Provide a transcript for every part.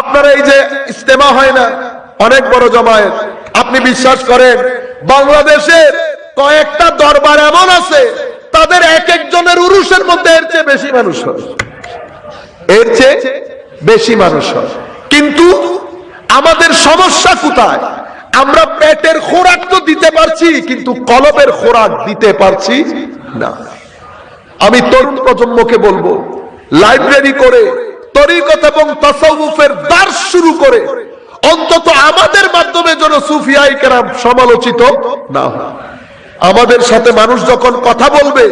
আপনারা এই যে ইস্তেমা হয় না, অনেক বড় জমায়েত। আপনি বিশ্বাস করেন বাংলাদেশের কয়েকটা দরবার এমন আছে, তাদের এক একজনের উরুষের মধ্যে এর চেয়ে বেশি মানুষ এর চেয়ে বেশি মানুষ কিন্তু আমাদের সমস্যা কোথায়? আমরা পেটের খোরাক তো দিতে পারছি, কিন্তু কলবের খোরাক দিতে পারছি না। আমি তরুণ প্রজন্মকে বলব লাইব্রেরি করে তরিকত এবং তাসাউফের দার শুরু করে অন্তত আমাদের মাধ্যমে যেন সুফিয়াই কেরাম সমালোচিত না আমাদের সাথে মানুষ যখন কথা বলবে,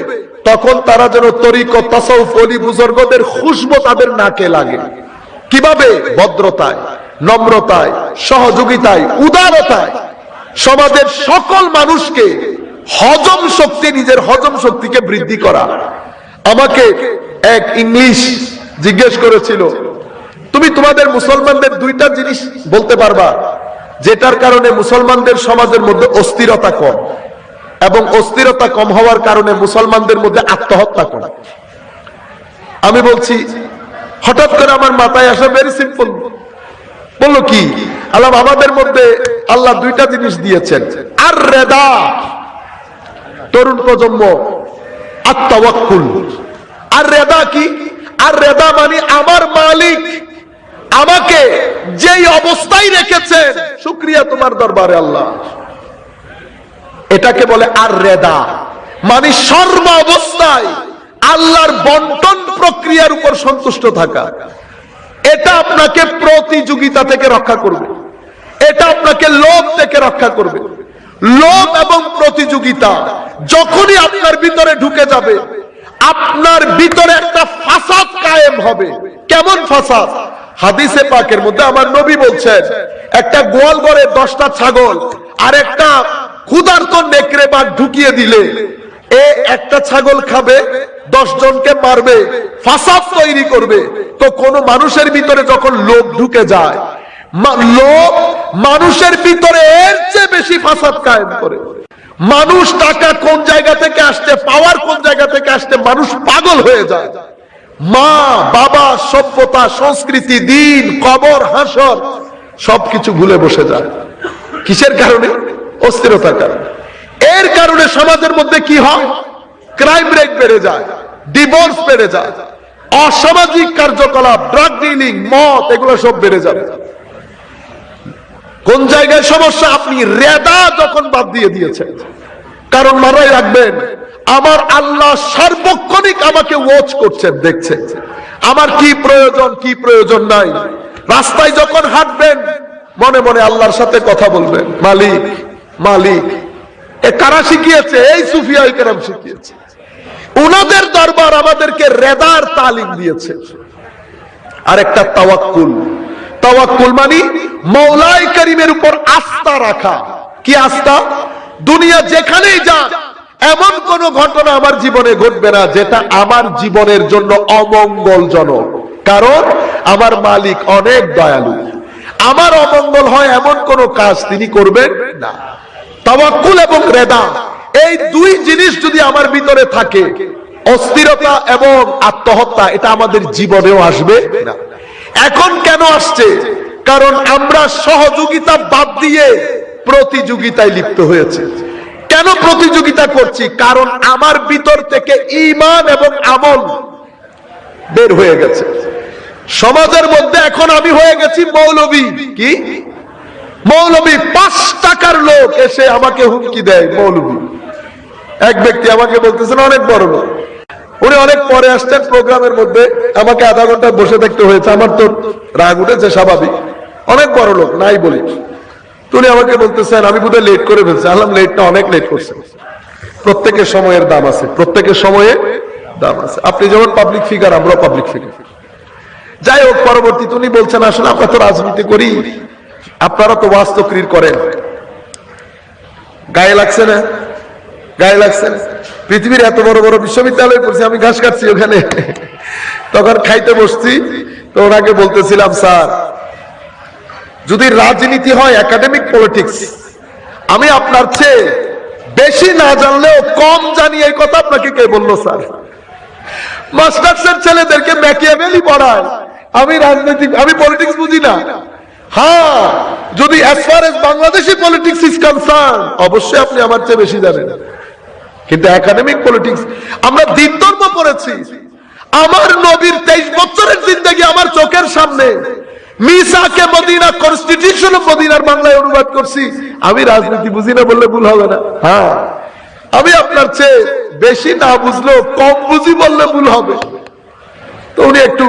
তখন তারা যেন তরিক তাসাউফ, অলি বুজুর্গদের খুশবো তাদের নাকে লাগে। কীভাবে? ভদ্রতায়, নম্রতায়, সহযোগিতায়, উদারতায়। সমাজের সকল মানুষকে হজম শক্তি, নিজের হজম শক্তিকে বৃদ্ধি করা। আমাকে এক ইংলিশ জিজ্ঞেস করেছিল, তুমি তোমাদের মুসলমানদের দুইটা জিনিস বলতে পারবা, যেটার কারণে মুসলমানদের সমাজের মধ্যে অস্থিরতা কম এবং অস্থিরতা কম হওয়ার কারণে মুসলমানদের মধ্যে আত্মহত্যা কম। আমি বলছি, হঠাৎ করে আমার মাথায় আসা ভেরি সিম্পল বলল কি, আল্লাহ আমাদের মধ্যে আল্লাহ দুইটা জিনিস দিয়েছেন। আর রেদা তরুণ প্রজন্ম, আত্মাওয়াক্কুল। আর রেদা কি? আর রেদা মানে আমার মালিক। আমাকে যেই অবস্থায় রেখেছেন, শুক্রিয়া তোমার দরবারে আল্লাহ। এটাকে বলে আর রেদা। মানে সর্ব অবস্থায় আল্লাহর বন্টন প্রক্রিয়ার উপর সন্তুষ্ট থাকা। এটা আপনাকে প্রতিযোগিতা থেকে রক্ষা করবে। এটা আপনাকে লোভ থেকে রক্ষা করবে। লোভ এবং প্রতিযোগিতা যখনই আপনার ভিতরে ঢুকে যাবে আপনার ভিতরে একটা ফাসাদ কায়েম হবে। কেমন ফাসাদ? হাদিসে পাকের মধ্যে আমার নবী বলছেন, একটা গোয়াল ঘরে দশটা ছাগল, আর একটা ক্ষুধার্ত নেকড়ে বাঘ ঢুকিয়ে দিলে, এ একটা ছাগল খাবে দশ জনকে মারবে, ফাসাদ তৈরি করবে। তো কোন মানুষের ভিতরে যখন লোভ ঢুকে যায় লোভ মানুষের ভিতরে এর চেয়ে বেশি ফাসাদ কায়েম করে। মানুষ টাকা কোন জায়গা থেকে আসছে, পাওয়ার কোন জায়গা থেকে আসছে, মানুষ পাগল হয়ে যায়। মা, বাবা, সভ্যতা, সংস্কৃতি, দিন, কবর, হাসর, সবকিছু ভুলে বসে যায়। কিসের কারণে? অস্থিরতার কারণে। এর কারণে সমাজের মধ্যে কি হয়? ক্রাইম রেট বেড়ে যায়, ডিভোর্স বেড়ে যায়, অসামাজিক কার্যকলাপ ড্রাগ ডিলিং মদ, এগুলো সব বেড়ে যাবে। কোন জায়গায় সমস্যা? আপনি রেদা যখন বাদ দিয়ে দিয়েছেন। কারণ মাথায় রাখবেন, আমার আল্লাহ সার্বক্ষণিক আমাকে ওয়াচ করছেন, দেখছেন। আমার কি প্রয়োজন কি প্রয়োজন নাই। রাস্তায় যখন হাঁটবেন, মনে মনে আল্লাহর সাথে কথা বলবেন, মালিক মালিক, এ কারা শিখিয়েছে? এই সুফিয়া কেরাম শিখিয়েছে। উনাদের দরবার আমাদেরকে রেদার তালিম দিয়েছে। আর একটা তাওয়াক্কুল। তাওয়াক্কুল মানে মৌলাই করিমের উপর আস্থা রাখা। কি আস্থা? দুনিয়া যেখানেই যাক, এমন কোন ঘটনা আমার জীবনে ঘটবে না যেটা আমার জীবনের জন্য অমঙ্গলজনক। কারণ আমার মালিক অনেক দয়ালু। আমার অমঙ্গল হয় এমন কোন কাজ তিনি করবেন না। তাওয়াক্কুল এবং রেদা, এই দুই জিনিস যদি আমার ভিতরে থাকে, অস্থিরতা এবং আত্মহত্যা, এটা আমাদের জীবনেও আসবে না। এখন কেন আসছে? কারণ আমরা সহযোগিতা বাদ দিয়ে প্রতিযোগিতায় লিপ্ত হয়েছে। কেন প্রতিযোগিতা করছি? কারণ আমার ভিতর থেকে ইমান এবং আমল বের হয়ে গেছে। সমাজের মধ্যে এখন আমি হয়ে গেছি মৌলবী। কি? মৌলবী, পাঁচ টাকার লোক এসে আমাকে হুমকি দেয় মৌলবী। এক ব্যক্তি আমাকে বলতেছেন অনেক বড় লোক। উনি অনেক পরে আসছেন প্রোগ্রামের মধ্যে। আমাকে আধা ঘণ্টা বসে থাকতে হয়েছে। আমার তো রাগ উঠেছে, স্বাভাবিক। অনেক বড় লোক, নাই বলি। উনি আমাকে বলতেছেন, আমি বোধহয় লেট করে ফেলছি। আলাম লেটটা অনেক লেট করছে প্রত্যেকের সময়ের দাম আছে, প্রত্যেকের সময়ে দাম আছে। আপনি যেমন পাবলিক ফিগার আমরা পাবলিক ফিগার যাই হোক, পরবর্তীতে উনি বলছেন, আসলে আমরা তো রাজনীতি করি। আপনারা তো বাস্তক্রির করেন। গায়ে লাগছে না? গায়ে লাগছে না? পৃথিবীর এত বড় বড় বিশ্ববিদ্যালয় পড়ছি, আমি ঘাস কাটছি ওখানে। তখন খাইতে বসছি তো ওনাকে বলতেছিলাম, স্যার, যদি রাজনীতি হয় একাডেমিক পলিটিক্স আমি আপনার চেয়ে বেশি না জানলেও কম জানি, এই কথা আপনাকে কে বলল, স্যার? মাস্টার্সের ছেলেদেরকে ম্যাকিয়াভেলি পড়ায়। আমি রাজনীতি, আমি পলিটিক্স বুঝি না। হ্যাঁ যদি as far as Bangladeshi politics is concern অবশ্যই আপনি আমার চেয়ে বেশি জানেন। কিন্তু একাডেমিক পলিটিক্স আমরা দিন ধর্ম পড়েছি। আমার নবীর তেইশ বছরের জিন্দগি আমার চোখের সামনে। মিসাকে মদিনা কনস্টিটিউশন মদিনার বাংলায় অনুবাদ করছি। আমি রাজনীতি বুঝি না বললে ভুল হবে না। হ্যাঁ আমি আপনার চেয়ে বেশি না বুঝলেও কম বুঝি বললে ভুল হবে। তো উনি একটু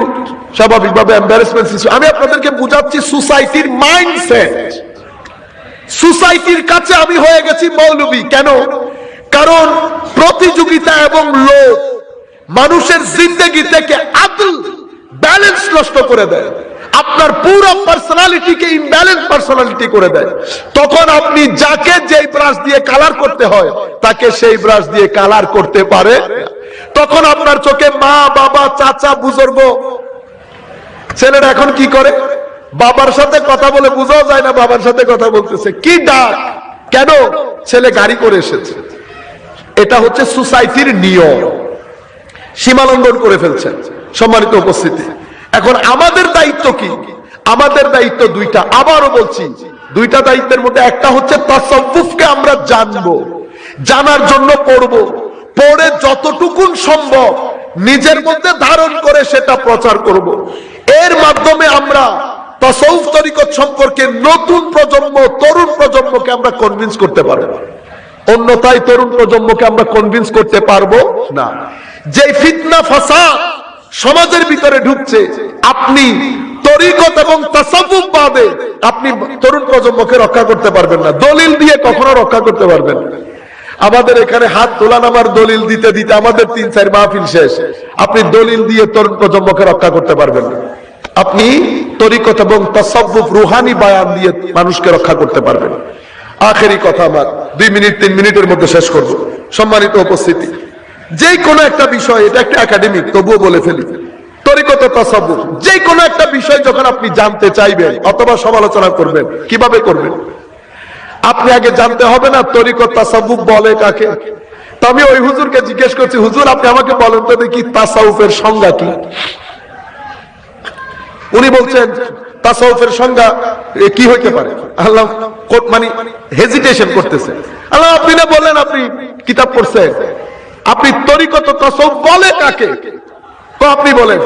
স্বাভাবিকভাবে এম্বারেসমেন্ট আমি আপনাদেরকে বুঝাচ্ছি সোসাইটির মাইন্ডসেট সোসাইটির কাছে আমি হয়ে গেছি মৌলবী। কেন? কারণ প্রতিযোগিতা এবং লোভ মানুষের জিন্দগি থেকে আদল ব্যালেন্স নষ্ট করে দেয়। আপনার পুরো পার্সোনালিটিকে ইমব্যালেন্স পার্সোনালিটি করে দেয়। তখন আপনি যাকে যেই ব্রাশ দিয়ে কালার করতে হয়, তাকে সেই ব্রাশ দিয়ে কালার করতে পারে। তখন আপনার চোখে মা, বাবা, চাচা, বুজুর্গ, ছেলেরা এখন কি করে? বাবার সাথে কথা বলে বোঝাও যায় না, বাবার সাথে কথা বলতেছে। কি ডাক? কেন? ছেলে গাড়ি করে এসেছে। এটা হচ্ছে সোসাইটির নিয়ম। সীমালঙ্ঘন করে ফেলছেন সম্মানিত উপস্থিতি। এখন আমাদের দায়িত্ব কি? আমাদের দায়িত্ব দুইটা। আবারও বলছি, দুইটা দায়িত্বের মধ্যে একটা হচ্ছে তাসাউফকে আমরা জানব, জানার জন্য পড়ব। পড়ে যতটুকুন সম্ভব নিজের মধ্যে ধারণ করে সেটা প্রচার করব। এর মাধ্যমে আমরা তাসাউফ তরিকত সম্পর্কে নতুন প্রজন্ম, তরুণ প্রজন্মকে আমরা কনভিন্স করতে পারব। অন্যথায় তরুণ প্রজন্মকে আমরা কনভিন্স করতে পারব না। যে ফিতনা, ফাসাদ সমাজের ভিতরে ঢুকছে, আপনি তরিকত এবং তাসাবুফ বাদে আপনি তরুণ প্রজন্মকে রক্ষা করতে পারবেন না। দলিল দিয়ে কখনো রক্ষা করতে পারবেন আমাদের এখানে হাত তোলা নামার দলিল দিতে দিতে আমাদের তিন চার মাহফিল শেষ। আপনি দলিল দিয়ে তরুণ প্রজন্মকে রক্ষা করতে পারবেন না। আপনি তরিকত এবং তাসাবুফ রুহানি বায়ান দিয়ে মানুষকে রক্ষা করতে পারবেন আখেরি কথা আমার। দুই মিনিট, তিন মিনিটের মধ্যে শেষ করব। সম্মানিত উপস্থিতি যে কোনো একটা বিষয়, এটা একটা একাডেমিক তবুও বলে ফেলি। যে কোনো একটা বিষয় যখন আপনি জানতে চাইবেন অথবা সমালোচনা করবেন, কীভাবে করবেন? আপনি আগে জানতে হবে না তরিকত বলে কাকে। তো আমি ওই হুজুরকে জিজ্ঞেস করছি, হুজুর, আপনি আমাকে বলেন তো দেখি তাসাউফের সংজ্ঞা কি? উনি বলছেন, তাসাউফের সংজ্ঞা কি হইতে পারে? আল্লাহ মানে হেজিটেশন করতেছে। আল্লাহ, আপনি না বললেন আপনি কিতাব পড়ছেন? আপনি তরিকত তাসাউফ বলে কাকে? তো আপনি বলেন।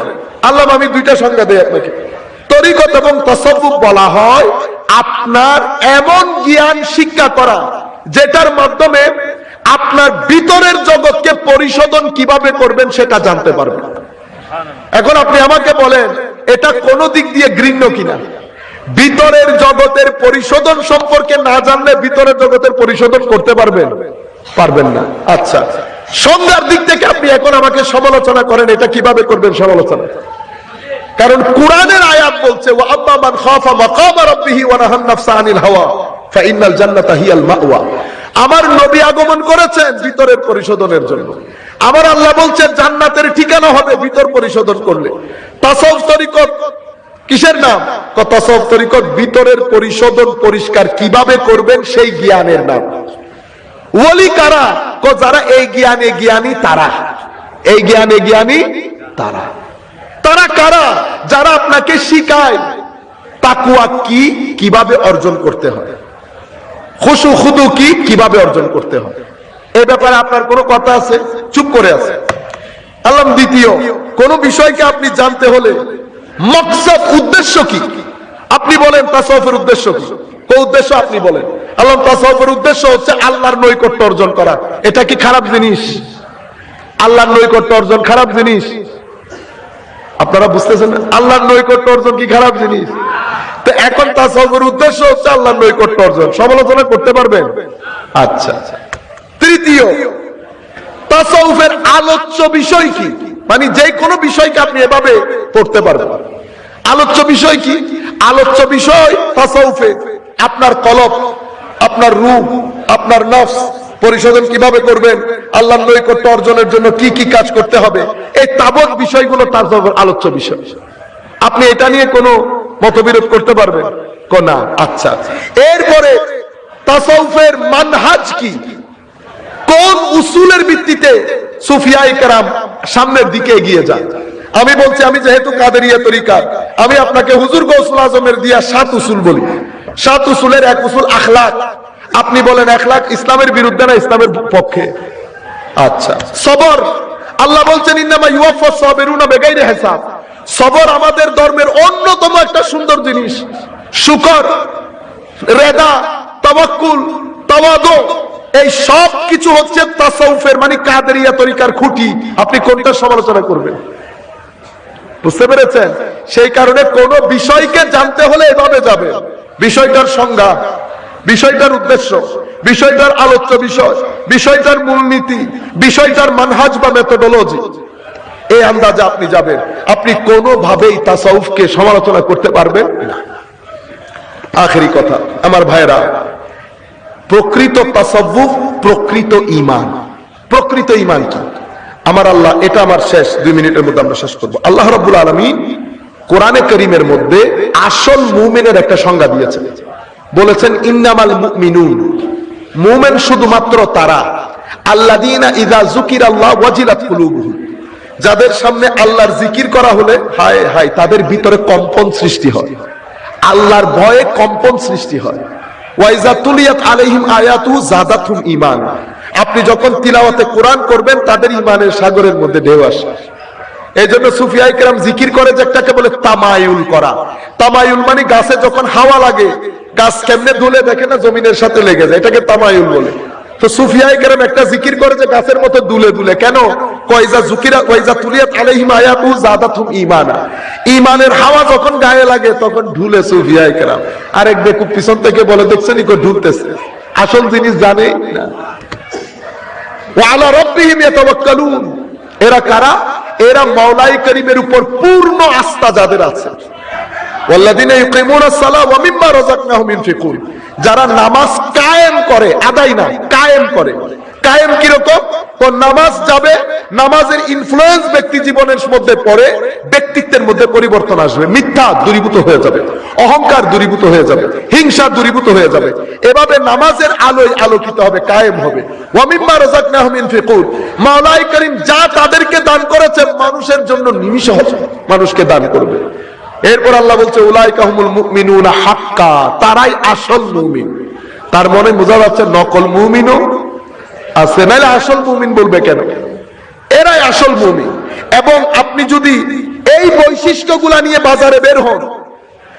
আল্লাহ, আমি দুইটা সংজ্ঞা দেই আপনাকে। তরিকত এবং বলা হয় আপনার এমন জ্ঞান শিক্ষা করা, যেটার মাধ্যমে আপনার ভিতরের জগৎকে পরিশোধন কীভাবে করবেন সেটা জানতে পারবেন। এখন আপনি আমাকে বলেন, এটা কোন দিক দিয়ে ঘৃণ্য কিনা? ভিতরের জগতের পরিশোধন সম্পর্কে না জানলে ভিতরের জগতের পরিশোধন করতে পারবেন? পারবেন না। আচ্ছা সন্ধ্যার দিক থেকে আপনি এখন আমাকে সমালোচনা করেন, এটা কীভাবে করবেন সমালোচনা? কারণ কোরআনের আয়াত বলছে আমার নবী আগমন করেছেন ভিতরের পরিশোধনের জন্য। আমার আল্লাহ বলছেন, জান্নাতের ঠিকানা হবে ভিতর পরিশোধন করলে। তাসাউফ তরিকত কিসের নাম? ক তাসাউফ তরিকত ভিতরের পরিশোধন পরিষ্কার কীভাবে করবেন সেই জ্ঞানের নাম। ওলি কারা? যারা এই জ্ঞানে জ্ঞানী, তারা। এই জ্ঞানে জ্ঞানী, তারা। তারা কারা? যারা আপনাকে শিখায়। তাকুয়া কি? কীভাবে অর্জন করতে হয়? খুশু খুদু কি? কীভাবে অর্জন করতে হয়? এই ব্যাপারে আপনার কোনো কথা আছে? চুপ করে আছে। আল্লাহ দ্বিতীয়, কোন বিষয়কে আপনি জানতে হলে মকসদ উদ্দেশ্য কি? আপনি বলেন তাসাউফের উদ্দেশ্য কি? উদ্দেশ্য আপনি বলেন? আল্লাহ তাসাউফের উদ্দেশ্য হচ্ছে আল্লাহর নৈকট্য অর্জন করা। এটা কি খারাপ জিনিস? আল্লাহর নৈকট্য অর্জন খারাপ জিনিস? আপনারা বুঝতেছেন? আল্লাহর নৈকট্য অর্জন কি খারাপ জিনিস? তো এখন তাসাউফের উদ্দেশ্য হচ্ছে আল্লাহর নৈকট্য অর্জন। সমালোচনা করতে পারবেন? আচ্ছা। তৃতীয়, তাসাউফের আলোচ্য বিষয় কি? মানে যে কোনো বিষয়কে আপনি এভাবে পড়তে পারবেন। আলোচ্য বিষয় কি? আলোচ্য বিষয় আপনার কলব, আপনার রূপ আপনার নফস পরিশোধন কীভাবে করবেন? আল্লাহ নৈকট্য অর্জনের জন্য কি কি কাজ করতে হবে? এই তাবৎ বিষয়গুলো তার আলোচ্য বিষয়। আপনি এটা নিয়ে কোনো মতবিরোধ করতে পারবেন? কো না আচ্ছা। এরপরে তাসাউফের মানহাজ কি? কোন উসুলের ভিত্তিতে সুফিয়াই কেরাম সামনের দিকে এগিয়ে যান। আমি বলছি, আমি যেহেতু কাদেরিয়া তরিকা আমি আপনাকে হুজুর গৌসুল আজমের দিয়া সাত উসুল বলি। সাত উসুলের এক উসুল আখলাক। আপনি বলেন, আখলাক ইসলামের বিরুদ্ধে না ইসলামের পক্ষে? আচ্ছা। সবর, আল্লাহ বলছেন, ইন্নামা ইউয়াফা সাবিরুনা বেগাইরে হিসাব। সবর আমাদের ধর্মের অন্যতম একটা সুন্দর জিনিস। শুকর, রেদা, তাওয়াক্কুল, তাওয়াদু। এই সব কিছু হচ্ছে তাসাউফের মানে কাদেরিয়া তরিকার খুঁটি। আপনি কোনটা সমালোচনা করবেন? বুঝতে পেরেছেন? সেই কারণে কোন বিষয়কে জানতে হলে এভাবে যাবে। বিষয়টার সংজ্ঞা, বিষয়টার উদ্দেশ্য, বিষয়টার আলোচ্য বিষয়, বিষয়টার মূলনীতি, বিষয়টার মানহাজ বা মেথোডোলজি এই আন্দাজে আপনি যাবেন। আপনি কোনোভাবেই তাসাউফকে সমালোচনা করতে পারবেন না। আখেরি কথা, আমার ভাইরা প্রকৃত তাসাউফ প্রকৃত ইমান প্রকৃত ইমান কি? আমার আল্লাহ, এটা আমার শেষ। দুই মিনিটের মধ্যে আমরা শেষ করব। আল্লাহ রাব্বুল আলামিন কোরআনে করিমের মধ্যে আসল মুমিনের একটা সংজ্ঞা দিয়েছেন। বলেছেন, ইন্নামাল মুমিনুন। মুমেন শুধুমাত্র তারা। আল্লাযীনা ইযা যুকিরাল্লাহ ওয়াজিলাত কুলুবুহুম। যাদের সামনে আল্লাহর জিকির করা হলে, হায় হায়, তাদের ভিতরে কম্পন সৃষ্টি হয়। আল্লাহর ভয়ে কম্পন সৃষ্টি হয়। ওয়াইজা আপনি যখন তিলাওয়াতে কোরআন করবেন, তাদের ইমানের সাগরের মধ্যে ঢেউ আসে। এই জন্য সুফিয়াই কেরাম জিকির করে যে একটাকে বলে তামায়ুল করা। তামায়ুল মানে গাছে যখন হাওয়া লাগে, গাছ কেমনে দুলে দেখে না জমিনের সাথে লেগে যায়, এটাকে তামায়ুল বলে। তো সুফিয়া কেরাম একটা জিকির করে যে গাছের মতো দুলে দুলে। কেন? কয়জা জুকিরা, কয়জা তুলিয়াত জাদাতুম হাওয়া যখন গায়ে লাগে, তখন ঢুলে কেরাম। আরেক পিছন থেকে বলে, দেখছেন ঢুলতেছে? আসল জিনিস জানে না। ইয়াতাওয়াক্কালুন। এরা কারা? এরা মাওলাই করিমের উপর পূর্ণ আস্থা যাদের আছে। যারা নামাজ কায়েম করে, আদায় না, কায়েম করে। কায়েম কীরকম তো নামাজ যাবে, নামাজের ইনফ্লুয়েন্স ব্যক্তি জীবনের মধ্যে পড়ে, ব্যক্তিত্বের মধ্যে পরিবর্তন আসবে। মিথ্যা দূরীভূত হয়ে যাবে, অহংকার দূরীভূত হয়ে যাবে, হিংসা দূরীভূত হয়ে যাবে। এভাবে নামাজের আলোয় আলোকিত হবে, কায়েম হবে। মাওলাই করিম যা তাদেরকে দান করেছে, মানুষের জন্য নিমিষ মানুষকে দান করবে। এরপর আল্লাহ বলছে উলাই কাহমুল মুমিনুনা হাক্কা, তারাই আসল মুমিন। তার মনে বোঝা যাচ্ছে নকল মুমিনও আছে। নাহলে আসল মুমিন বলবে কেন? এরাই আসল মুমিন। এবং আপনি যদি এই বৈশিষ্ট্যগুলা নিয়ে বাজারে বের হন,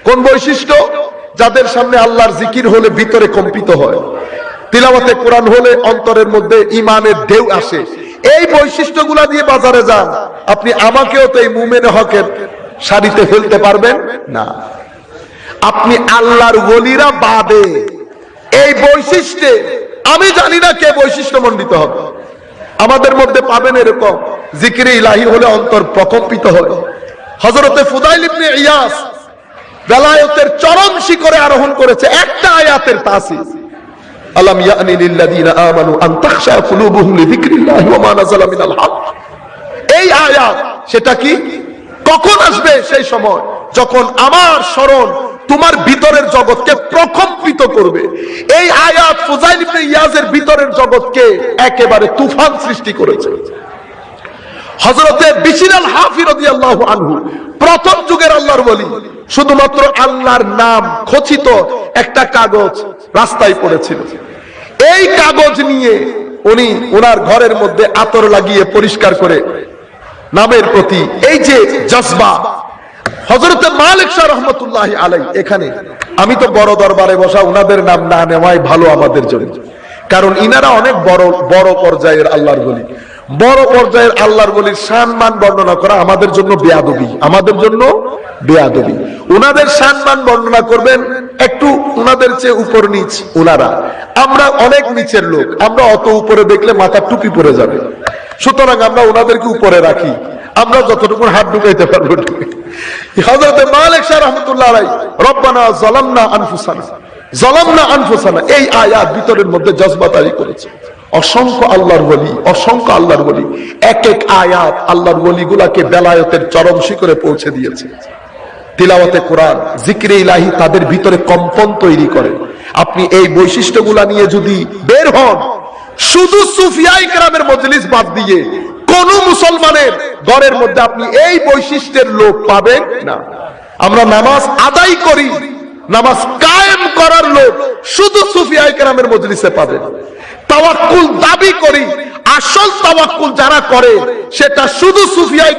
কোন বৈশিষ্ট্য? যাদের সামনে আল্লাহর জিকির হলে ভিতরে কম্পিত হয়। তিলাওয়াতে কোরআন হলে অন্তরের মধ্যে ইমানের ঢেউ আসে। এই বৈশিষ্ট্যগুলা দিয়ে বাজারে যান। আপনি আমাকেও তো এই মুমেনে হকের সারিতে ফেলতে পারবেন? না। আপনি আল্লাহর ওলিরা বাদে। এই বৈশিষ্ট্যে আমি জানি না কে বৈশিষ্ট্য মণ্ডিত হবে। আমাদের মধ্যে পাবেন এরকম জিকিরে ইলাহি হলে অন্তর প্রকম্পিত হয় হজরতে ফুদাইল ইবনে ইয়াস বেলায়তের চরম শিখরে আরোহণ করেছে একটা আয়াতের তাসির। আলাম ইয়ানি লিল্লাযিনা আমানু আন তাখশা কুলুবুহুম লিযিকরিল্লাহি ওয়া মা নাযালা মিনাল হক। এই আয়াত সেটা কি? কখন আসবে সেই সময়? যখন আমার স্মরণ তোমার ভিতরের জগৎকে প্রকম্পিত করবে। এই আয়াত ফুজাইল ইবনে ইয়াজের ভিতরের জগৎকে একেবারে তুফান সৃষ্টি করেছে। হযরতে বিশির আল হাফি রাদিয়াল্লাহু আনহু, প্রথম যুগের আল্লাহর বলি শুধুমাত্র আল্লাহর নাম খচিত একটা কাগজ রাস্তায় পড়েছিল। এই কাগজ নিয়ে উনি ওনার ঘরের মধ্যে আতর লাগিয়ে পরিষ্কার করে নামের প্রতি এই যে জজবা হজরতে মালিক শাহ রহমতুল্লাহ আলাই এখানে। আমি তো বড় দরবারে বসা ওনাদের নাম না নেওয়াই ভালো আমাদের জন্য। কারণ ইনারা অনেক বড় বড় পর্যায়ের আল্লাহর বলি। বড় পর্যায়ের আল্লাহর বলির সম্মান বর্ণনা করা আমাদের জন্য বেয়াদবি। আমাদের জন্য বেয়াদবি। ওনাদের সম্মান বর্ণনা করবেন একটু ওনাদের চেয়ে উপর নিচ ওনারা আমরা অনেক নিচের লোক, আমরা অত উপরে দেখলে মাথা টুপি পরে যাবে। সুতরাং আমরা ওনাদেরকে উপরে রাখি। আমরা যতটুকু হাত ঢুকাইতে পারব হজরত মালিক শাহ রহমতুল্লাহ রব্বানা জলামনা আনফুসানা জলামনা আনফুসানা, এই আয়াত ভিতরের মধ্যে করেছে। অসংখ্য আল্লাহর বলি অসংখ্য আল্লাহর বলি এক এক আয়াত আল্লাহর বলিগুলাকে বেলায়তের চরম শিখরে পৌঁছে দিয়েছে। তিলাওয়াতে কোরআন, জিক্রে ইলাহি তাদের ভিতরে কম্পন তৈরি করে। আপনি এই বৈশিষ্ট্যগুলা নিয়ে যদি বের হন, শুধু সুফিয়াই কেরামের মজলিস বাদ দিয়ে কোন মুসলমানের ঘরের মধ্যে আপনি এই বৈশিষ্ট্যের লোক পাবেন না। আমরা নামাজ আদায় করি, নামাজ কায়েম করার লোক শুধু সুফিয়াই কেরামের মজলিসে পাবেন। তাওয়াক্কুল দাবি করি, আসল তাওয়াক্কুল যারা করে, সেটা শুধু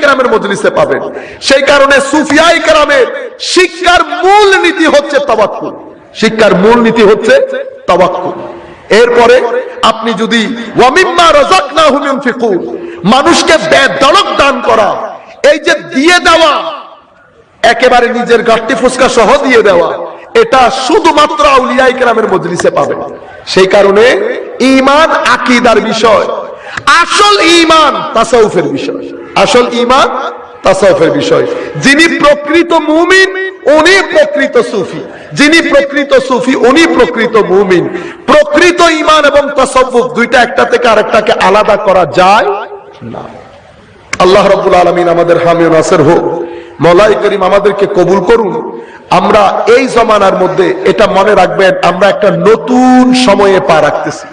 কেরামের মজলিসে পাবেন। সেই কারণে সুফিয়াই কেরামের শিক্ষার মূল নীতি হচ্ছে তাওয়াক্কুল। শিক্ষার মূল নীতি হচ্ছে তাওয়াক্কুল। এরপরে আপনি যদি ওয়ামিম্মা মানুষকে বেদড়ক দান করা, এই যে দিয়ে দেওয়া, একেবারে নিজের গাঠটি ফুসকা সহ দিয়ে দেওয়া, এটা শুধুমাত্র আউলিয়াই কেরামের মজলিসে পাবে। সেই কারণে ইমান আকিদার বিষয়, আসল ইমান তাসাউফের বিষয়, আসল ইমান তাসাউফের বিষয়। যিনি প্রকৃত মুমিন, উনি প্রকৃত সুফি। যিনি প্রকৃত সুফি, উনি প্রকৃত মুমিন। প্রকৃত ইমান এবং তাসাউফ দুইটা একটা থেকে আরেকটাকে আলাদা করা যায় না। আল্লাহ রব্বুল আলমিন আমাদের হামি ও নাসের হোক মলাই করিম আমাদেরকে কবুল করুন। আমরা এই জমানার মধ্যে এটা মনে রাখবেন, আমরা একটা নতুন সময়ে পা রাখতেছি।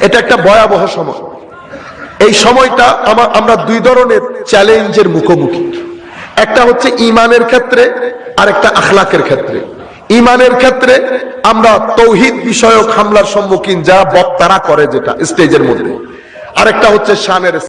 এটা একটা ভয়াবহ সময়। এই সময়টা আমার আমরা দুই ধরনের চ্যালেঞ্জের মুখোমুখি। একটা হচ্ছে ইমানের ক্ষেত্রে আর একটা আখলাকের ক্ষেত্রে। ইমানের ক্ষেত্রে আমরা তৌহিদ বিষয়ক হামলার সম্মুখীন যা বক্তারা করে যেটা, স্টেজের মধ্যে। আরেকটা হচ্ছে শানের